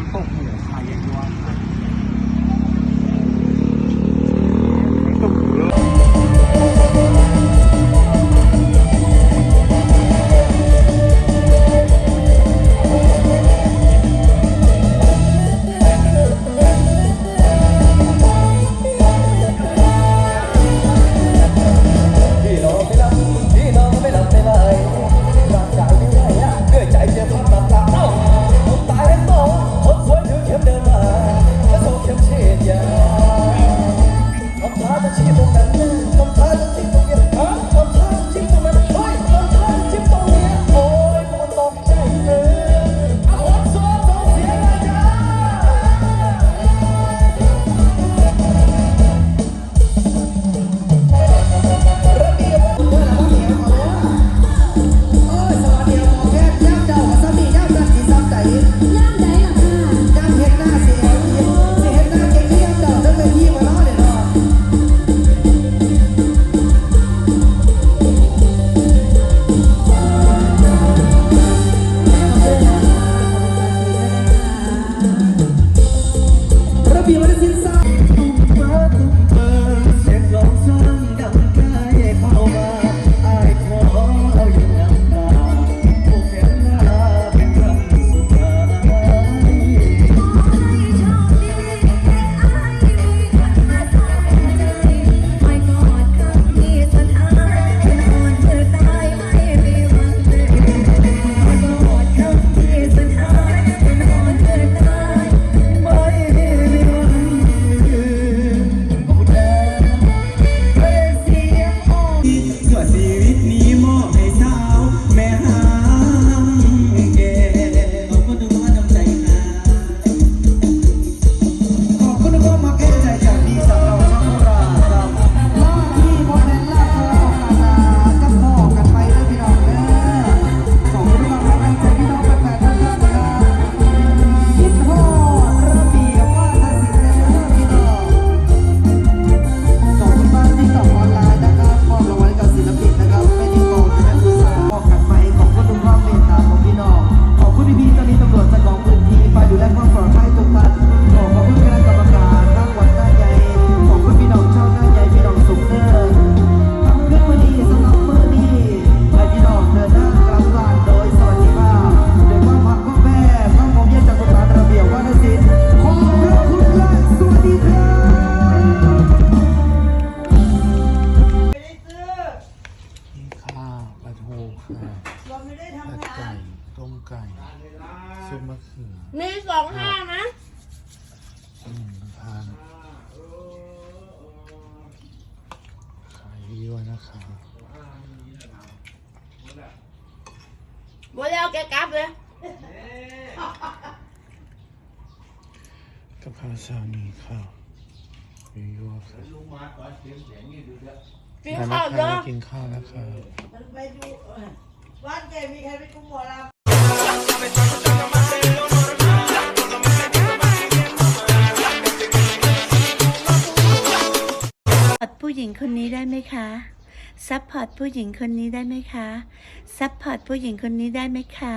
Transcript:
นำตกหัวอชายยวน ต้มไก่ซุปมะเขือมีสองห้านะหนึ่งพันขายดีวะนะครับ่ได้เอาแกกลับเลยกับข้าวเช้านี้ข้าวยัวมาอเสียงเสียงนี่ดูเด้อกินข้าวเยอะกินข้าวนะครับไปดูวัดเจมีใครเป็นกุ้งหมอลำ ผู้หญิงคนนี้ได้ไหมคะซัพพอร์ตผู้หญิงคนนี้ได้ไหมคะซัพพอร์ตผู้หญิงคนนี้ได้ไหมคะะ